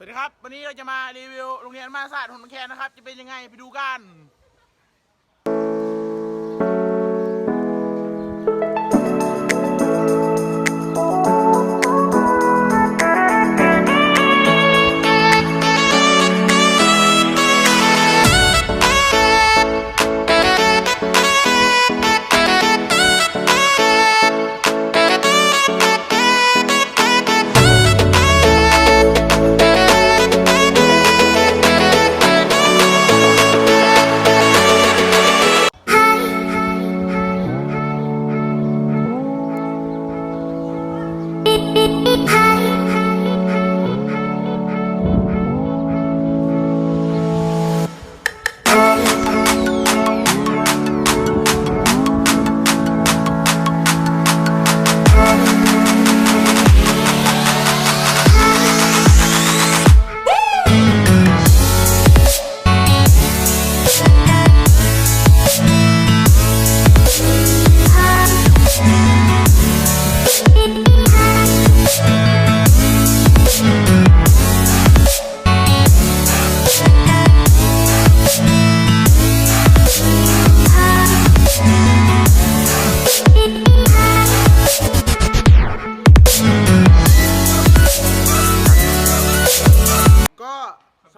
สวัสดีครับ วันนี้เราจะมารีวิวโรงเรียนมาศาสตร์หนแคนนะครับ จะเป็นยังไงไปดูกัน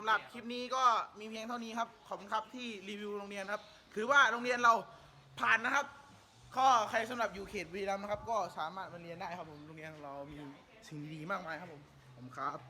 ำหรับคลิปนี้ก็มีเพียงเท่านี้ครับ ขอบคุณครับที่รีวิวโรงเรียนครับคือว่าโรงเรียนเราผ่านนะครับ ข้อใครสำหรับอยู่เขตวีรัมย์นะครับ ก็สามารถมาเรียนได้ครับผมโรงเรียนของเรามีสิ่งดีๆมากมายครับผมผมครับ